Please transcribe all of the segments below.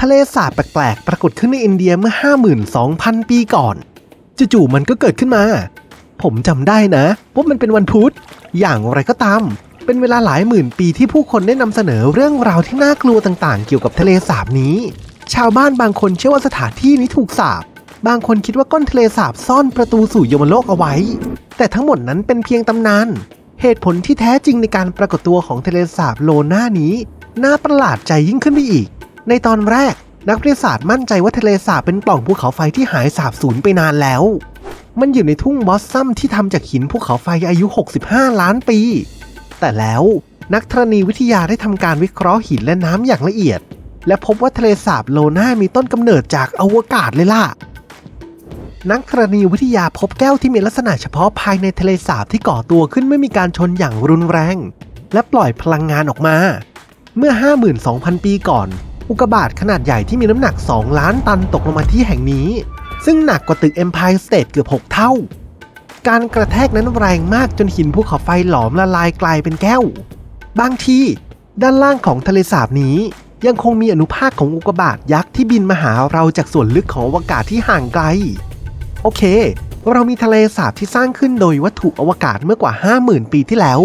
ทะเลสาบแปลกๆ ปรากฏขึ้นในอินเดียเมื่อ 52,000 ปีก่อน จู่ๆมันก็เกิดขึ้นมา ผมจำได้นะ ว่ามันเป็นวันพุธ อย่างไรก็ตาม เป็นเวลาหลายหมื่นปีที่ผู้คนได้นำเสนอเรื่องราวที่น่ากลัวต่างๆ เกี่ยวกับทะเลสาบนี้ ชาวบ้านบางคนเชื่อว่าสถานที่นี้ถูกสาบบางคนคิดว่าก้อนทะเลสาบซ่อนประตูสู่ยมโลกเอาไว้ แต่ทั้งหมดนั้นเป็นเพียงตำนาน เหตุผลที่แท้จริงในการปรากฏตัวของทะเลสาบโลน่านี้ น่าประหลาดใจยิ่งขึ้นไปอีก ในตอนแรกนักวิทยาศาสตร์มั่นใจว่าทะเลสาบเป็นปล่องภูเขาไฟที่หายสาบสูญไปนานแล้ว มันอยู่ในทุ่งบอสซัมที่ทำจากหินภูเขาไฟอายุ 65 ล้านปี แต่แล้วนักธรณีวิทยาได้ทำการวิเคราะห์หินและน้ำอย่างละเอียด และพบว่าทะเลสาบโลน่ามีต้นกำเนิดจากอวกาศเลยล่ะ นักธรณีวิทยาพบแก้วที่มีลักษณะเฉพาะภายในทะเลสาบที่ก่อตัวขึ้นไม่มีการชนอย่างรุนแรง และปล่อยพลังงานออกมา เมื่อ 52,000 ปีก่อน อุกกาบาตขนาดใหญ่ที่มีน้ำหนัก 2 ล้านตันตกลงมาที่แห่งนี้ ซึ่งหนักกว่าตึก Empire State เกือบ 6 เท่า การกระแทกนั้นแรงมากจนหินภูเขาไฟหลอมละลายกลายเป็นแก้ว บางทีด้านล่างของทะเลสาบนี้ ยังคงมีอนุภาคของอุกกาบาตยักษ์ที่บินมาหาเราจากส่วนลึกของอวกาศที่ห่างไกล โอเค เรามีทะเลสาบที่สร้างขึ้นโดยวัตถุอวกาศเมื่อกว่า 50,000 ปีที่แล้ว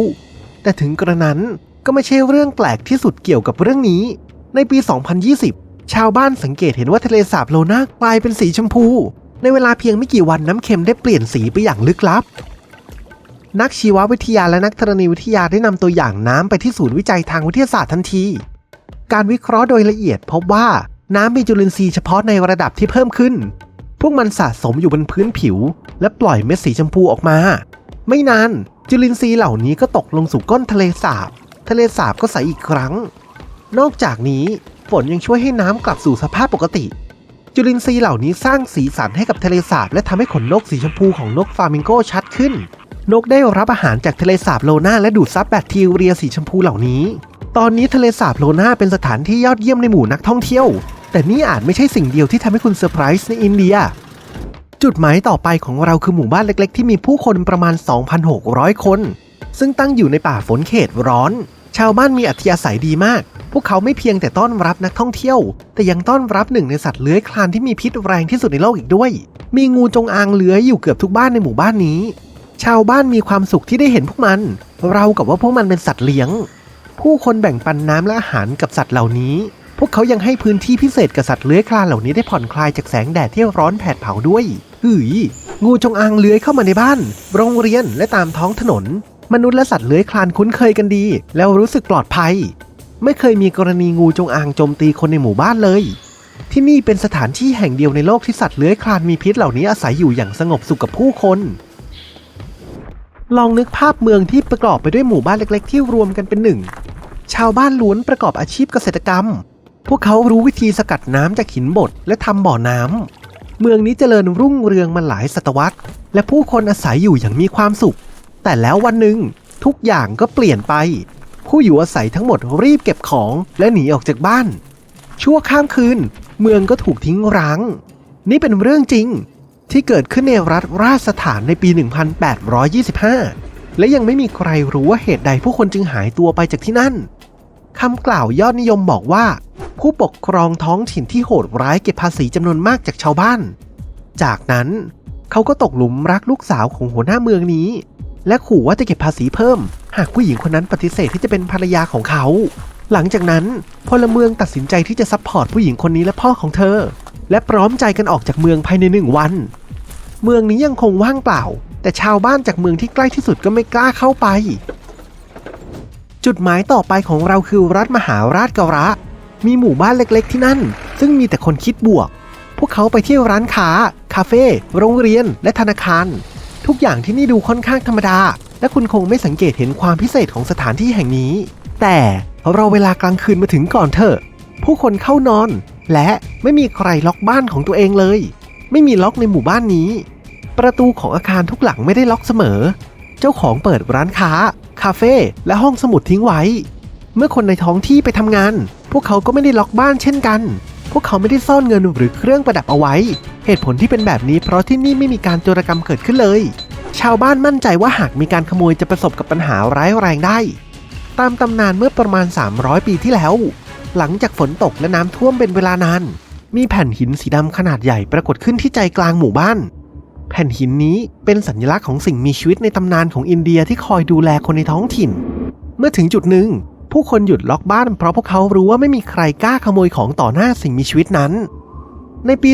แต่ถึงกระนั้นก็ไม่ใช่เรื่องแปลกที่สุดเกี่ยวกับเรื่องนี้ ในปี 2020 ชาวบ้านสังเกตเห็นว่าทะเลสาบโลนากลายเป็นสีชมพู ในเวลาเพียงไม่กี่วันน้ำเค็มได้เปลี่ยนสีไปอย่างลึกลับ นักชีววิทยาและนักธรณีวิทยาได้นำตัวอย่างน้ำไปที่ศูนย์วิจัยทางวิทยาศาสตร์ทันที การวิเคราะห์โดยละเอียดพบว่าน้ำมีจุลินทรีย์เฉพาะในระดับที่เพิ่มขึ้น พวกมันสะสมอยู่บนพื้นผิว และปล่อยเม็ดสีชมพูออกมา ไม่นานจุลินทรีย์เหล่านี้ก็ตกลงสู่ก้นทะเลสาบ ทะเลสาบก็ใสอีกครั้ง นอกจากนี้ฝนยังช่วยให้น้ำกลับสู่สภาพปกติ จุลินทรีย์เหล่านี้สร้างสีสันให้กับทะเลสาบและทำให้ขนนกสีชมพูของนกฟลามิงโกชัดขึ้น นกได้รับอาหารจากทะเลสาบโลนาและดูดซับแบคทีเรียสีชมพูเหล่านี้ ตอนนี้ทะเลสาบโลนาเป็นสถานที่ยอดเยี่ยมในหมู่นักท่องเที่ยว แต่นี่อาจไม่ใช่สิ่งเดียวที่ทำให้คุณเซอร์ไพรส์ในอินเดีย จุดหมายต่อไปของเราคือหมู่บ้านเล็ก ๆ ที่มีผู้คนประมาณ 2,600 คน ซึ่งตั้งอยู่ในป่าฝนเขตร้อน ชาวบ้านมีอัธยาศัยดีมาก พวกเขาไม่เพียงแต่ต้อนรับนักท่องเที่ยว แต่ยังต้อนรับหนึ่งในสัตว์เลื้อยคลานที่มีพิษแรงที่สุดในโลกอีกด้วย มีงูจงอางเลื้อยอยู่เกือบทุกบ้านในหมู่บ้านนี้ ชาวบ้านมีความสุขที่ได้เห็นพวกมัน เรากับว่าพวกมันเป็นสัตว์เลี้ยง ผู้คนแบ่งปันน้ำและอาหารกับสัตว์เหล่านี้ พวกเขายังให้พื้นที่พิเศษกับสัตว์เลื้อยคลานเหล่านี้ได้ผ่อนคลายจากแสงแดดที่ร้อนแผดเผาด้วยเฮ้ยงูจงอางเลื้อยเข้ามาในบ้าน โรงเรียนและตามท้องถนน มนุษย์และสัตว์เลื้อยคลานคุ้นเคยกันดี แล้วรู้สึกปลอดภัย ไม่เคยมีกรณีงูจงอางโจมตีคนในหมู่บ้านเลย ที่นี่เป็นสถานที่แห่งเดียวในโลกที่สัตว์เลื้อยคลานมีพิษเหล่านี้อาศัยอยู่อย่างสงบสุขกับผู้คน ลองนึกภาพเมืองที่ประกอบไปด้วยหมู่บ้านเล็ก ๆ ที่รวมกันเป็นหนึ่ง ชาวบ้านล้วนประกอบอาชีพเกษตรกรรม พวกเขารู้วิธีสกัดน้ำจากหินบดและทำบ่อน้ำ เมืองนี้เจริญรุ่งเรืองมาหลายศตวรรษ และผู้คนอาศัยอยู่อย่างมีความสุข แต่แล้ววันหนึ่งทุกอย่างก็เปลี่ยนไป ผู้อยู่อาศัยทั้งหมดรีบเก็บของและหนีออกจากบ้าน ชั่วข้ามคืน เมืองก็ถูกทิ้งร้าง นี่เป็นเรื่องจริงที่เกิดขึ้นในรัฐราชสถานในปี 1825 และยังไม่มีใครรู้ว่าเหตุใดผู้คนจึงหายตัวไปจากที่นั่นคำกล่าวยอดนิยมบอกว่า ผู้ปกครองท้องถิ่นที่โหดร้ายเก็บภาษีจำนวนมากจากชาวบ้าน จากนั้นเขาก็ตกหลุมรักลูกสาวของหัวหน้าเมืองนี้ และขู่ว่าจะเก็บภาษีเพิ่ม หากผู้หญิงคนนั้นปฏิเสธที่จะเป็นภรรยาของเขา หลังจากนั้นพลเมืองตัดสินใจที่จะซัพพอร์ตผู้หญิงคนนี้และพ่อของเธอ และพร้อมใจกันออกจากเมืองภายในหนึ่งวัน เมืองนี้ยังคงว่างเปล่า แต่ชาวบ้านจากเมืองที่ใกล้ที่สุดก็ไม่กล้าเข้าไป จุดหมายต่อไปของเราคือรัฐมหาราชกระ มีหมู่บ้านเล็กๆที่นั่น ซึ่งมีแต่คนคิดบวก พวกเขาไปเที่ยวร้านค้า คาเฟ่โรงเรียน และธนาคาร ทุกอย่างที่นี่ดูค่อนข้างธรรมดา และคุณคงไม่สังเกตเห็นความพิเศษของสถานที่แห่งนี้ แต่เราเวลากลางคืนมาถึงก่อนเถอะ ผู้คนเข้านอน และไม่มีใครล็อกบ้านของตัวเองเลย ไม่มีล็อกในหมู่บ้านนี้ ประตูของอาคารทุกหลังไม่ได้ล็อกเสมอ เจ้าของเปิดร้านค้า คาเฟ่และห้องสมุดทิ้งไว้ เมื่อคนในท้องที่ไปทำงาน พวกเขาก็ไม่ได้ล็อกบ้านเช่นกัน พวกเขาไม่ได้ซ่อนเงินหรือเครื่องประดับเอาไว้ เหตุผลที่เป็นแบบนี้เพราะที่นี่ไม่มีการโจรกรรมเกิดขึ้นเลย ชาวบ้านมั่นใจว่าหากมีการขโมยจะประสบกับปัญหาร้ายแรงได้ ตามตำนานเมื่อประมาณ 300 ปีที่แล้ว หลังจากฝนตกและน้ำท่วมเป็นเวลานาน มีแผ่นหินสีดำขนาดใหญ่ปรากฏขึ้นที่ใจกลางหมู่บ้าน แผ่นหินนี้เป็นสัญลักษณ์ของสิ่งมีชีวิตในตำนานของอินเดียที่คอยดูแลคนในท้องถิ่น เมื่อถึงจุดหนึ่ง ผู้คนหยุดล็อกบ้านเพราะพวกเขารู้ว่าไม่มีใครกล้าขโมยของต่อหน้าสิ่งมีชีวิตนั้น ในปี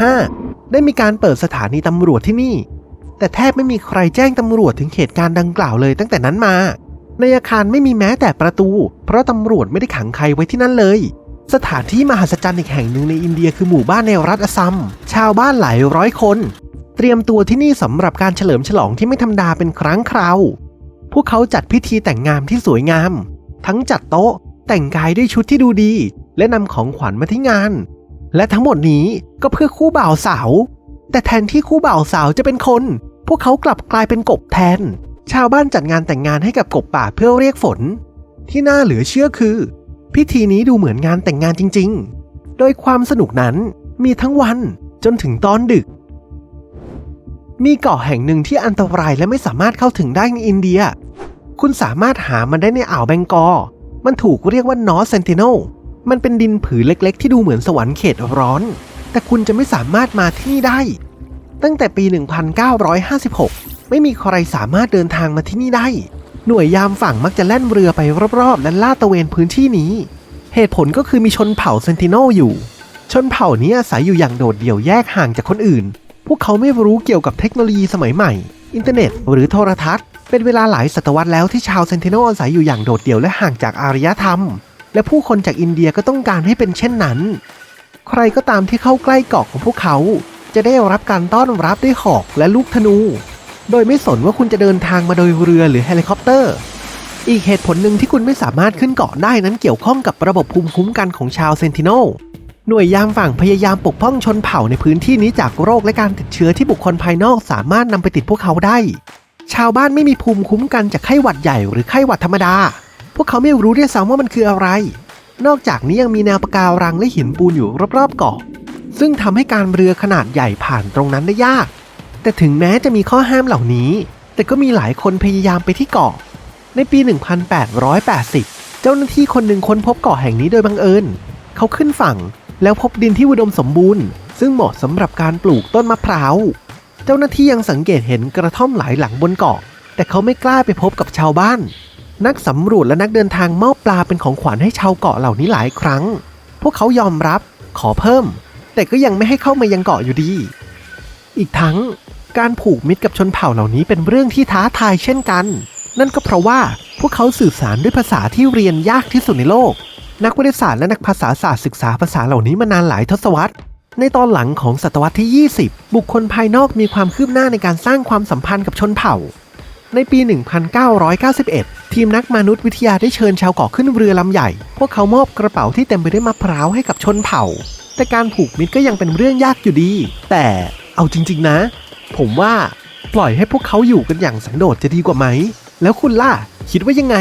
2015 ได้มีการเปิดสถานีตำรวจที่นี่ แต่แทบไม่มีใครแจ้งตำรวจถึงเหตุการณ์ดังกล่าวเลยตั้งแต่นั้นมา ในอาคารไม่มีแม้แต่ประตู เพราะตำรวจไม่ได้ขังใครไว้ที่นั่นเลย สถานที่มหัศจรรย์อีกแห่งหนึ่งในอินเดียคือหมู่บ้านในรัฐอัสซัม ชาวบ้านหลายร้อยคน เตรียมตัวที่นี่สำหรับการเฉลิมฉลองที่ไม่ธรรมดาเป็นครั้งคราวพวกเขาจัดพิธีแต่งงานที่สวยงาม ทั้งจัดโต๊ะ แต่งกายด้วยชุดที่ดูดี และนำของขวัญมาที่งาน และทั้งหมดนี้ก็เพื่อคู่บ่าวสาว แต่แทนที่คู่บ่าวสาวจะเป็นคน พวกเขากลับกลายเป็นกบแทน ชาวบ้านจัดงานแต่งงานให้กับกบป่าเพื่อเรียกฝน ที่น่าเหลือเชื่อคือ พิธีนี้ดูเหมือนงานแต่งงานจริง ๆ โดยความสนุกนั้นมีทั้งวันจนถึงตอนดึก มีเกาะแห่งหนึ่งที่อันตรายและไม่สามารถเข้าถึงได้ในอินเดีย คุณสามารถหามันได้ในอ่าวแบงกอลมันถูกเรียกว่านอร์เซนติโนมันเป็นดินผืนเล็ก ๆ ที่ดูเหมือนสวรรค์เขตร้อน แต่คุณจะไม่สามารถมาที่นี่ได้ ตั้งแต่ปี 1956 ไม่มีใครสามารถเดินทางมาที่นี่ได้ หน่วยยามฝั่งมักจะแล่นเรือไปรอบๆ และลาดตะเวนพื้นที่นี้ เหตุผลก็คือมีชนเผ่าเซนติโนอยู่ ชนเผ่านี้อาศัยอยู่อย่างโดดเดี่ยวแยกห่างจากคนอื่น พวกเขาไม่รู้เกี่ยวกับเทคโนโลยีสมัยใหม่ อินเทอร์เน็ต หรือโทรทัศน์ เป็นเวลาหลายศตวรรษแล้วที่ชาวเซนติโนอาศัยอยู่อย่างโดดเดี่ยวและห่างจากอารยธรรม และผู้คนจากอินเดียก็ต้องการให้เป็นเช่นนั้น ใครก็ตามที่เข้าใกล้เกาะของพวกเขา จะได้รับการต้อนรับด้วยหอกและลูกธนู โดยไม่สนว่าคุณจะเดินทางมาโดยเรือหรือเฮลิคอปเตอร์ อีกเหตุผลหนึ่งที่คุณไม่สามารถขึ้นเกาะได้นั้นเกี่ยวข้องกับระบบภูมิคุ้มกันของชาวเซนติโนลหน่วยยามฝั่งพยายามปกป้องชนเผ่าในพื้นที่นี้จากโรคและการติดเชื้อที่บุคคลภายนอกสามารถนำไปติดพวกเขาได้ ชาวบ้านไม่มีภูมิคุ้มกันจากไข้หวัดใหญ่หรือไข้หวัดธรรมดา พวกเขาไม่รู้ด้วยซ้ำว่ามันคืออะไร นอกจากนี้ยังมีแนวปะการังและหินปูนอยู่รอบๆเกาะ ซึ่งทำให้การเรือขนาดใหญ่ผ่านตรงนั้นได้ยาก แต่ถึงแม้จะมีข้อห้ามเหล่านี้ แต่ก็มีหลายคนพยายามไปที่เกาะ ในปี 1880 เจ้าหน้าที่คนหนึ่งค้นพบเกาะแห่งนี้โดยบังเอิญ เขาขึ้นฝั่งแล้วพบดินที่อุดมสมบูรณ์ ซึ่งเหมาะสำหรับการปลูกต้นมะพร้าว เจ้าหน้าที่ยังสังเกตเห็นกระท่อมหลายหลังบนเกาะ แต่เขาไม่กล้าไปพบกับชาวบ้าน นักสำรวจและนักเดินทางมอบปลาเป็นของขวัญให้ชาวเกาะเหล่านี้หลายครั้ง พวกเขายอมรับขอเพิ่ม แต่ก็ยังไม่ให้เข้ามายังเกาะอยู่ดี อีกทั้งการผูกมิตรกับชนเผ่าเหล่านี้เป็นเรื่องที่ท้าทายเช่นกัน นั่นก็เพราะว่าพวกเขาสื่อสารด้วยภาษาที่เรียนยากที่สุดในโลก นักวิทยาศาสตร์และนักภาษาศาสตร์ศึกษาภาษาเหล่านี้มานานหลายทศวรรษ ในตอนหลังของศตวรรษที่ 20 บุคคลภายนอกมีความคืบหน้าในการสร้างความสัมพันธ์กับชนเผ่า ในปี 1991 ทีมนักมนุษยวิทยาได้เชิญชาวเกาะขึ้นเรือลำใหญ่ พวกเขามอบกระเป๋าที่เต็มไปด้วยมะพร้าวให้กับชนเผ่า แต่การผูกมิตรก็ยังเป็นเรื่องยากอยู่ดี แต่เอาจริง ๆ นะ ผมว่าปล่อยให้พวกเขาอยู่กันอย่างสันโดษจะดีกว่าไหม แล้วคุณล่ะ คิดว่ายังไง